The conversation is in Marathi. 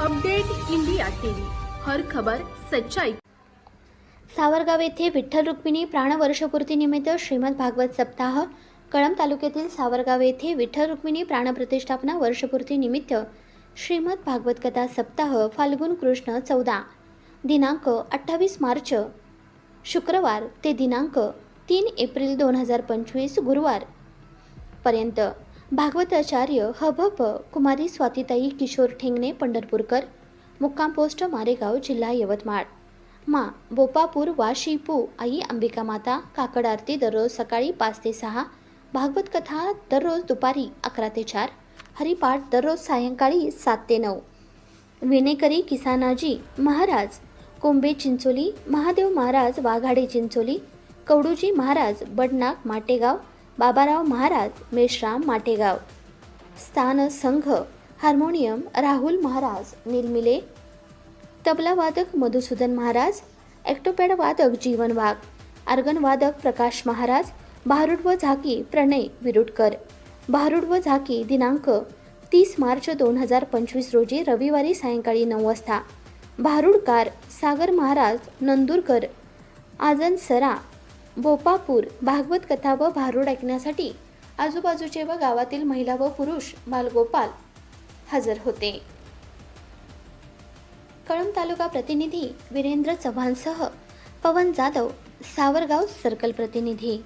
Update India TV. हर खबर सच्चाई. सावरगाव येथे विठ्ठल रुक्मिणी प्राणवर्षपूर्तीनिमित्त श्रीमद भागवत सप्ताह कळंब तालुक्यातील सावरगाव येथे विठ्ठल रुक्मिणी प्राणप्रतिष्ठापना वर्षपूर्तीनिमित्त श्रीमद भागवत कथा सप्ताह फाल्गुन कृष्ण चौदा दिनांक अठ्ठावीस मार्च शुक्रवार ते दिनांक तीन एप्रिल दोन हजार पंचवीस गुरुवार पर्यंत. भागवताचार्य हभप कुमारी स्वातीताई किशोर ठेंगणे पंढरपूरकर. मुक्काम पोस्ट मारेगाव जिल्हा यवतमाळ. मा बोपापूर वाशीपू आई अंबिका माता काकड आरती दररोज सकाळी पाच ते सहा. भागवत कथा दररोज दुपारी अकरा ते चार. हरिपाठ दररोज सायंकाळी सात ते नऊ. विनेकरी किसानाजी महाराज कोंबे चिंचोली महादेव महाराज वाघाडे चिंचोली कवडूजी महाराज बडनाक माटेगाव बाबाराव महाराज मेश्राम माटेगाव. स्थान संघ हार्मोनियम राहुल महाराज निर्मिले तबला वादक मधुसूदन महाराज. ॲक्टोपॅड वादक जीवन वाघ. आर्गन वादक प्रकाश महाराज. भारुड व झाकी प्रणय विरुटकर. भारुड व झाकी दिनांक तीस मार्च दोन हजार पंचवीस रोजी रविवारी सायंकाळी नऊ वाजता. भारुडकार सागर महाराज नंदुरकर. आजन सरा बोपापूर भागवत कथा व भारूड ऐकण्यासाठी आजूबाजूचे व गावातील महिला व पुरुष बालगोपाल हजर होते. कळंब तालुका प्रतिनिधी वीरेंद्र चव्हाणसह पवन जाधव सावरगाव सर्कल प्रतिनिधी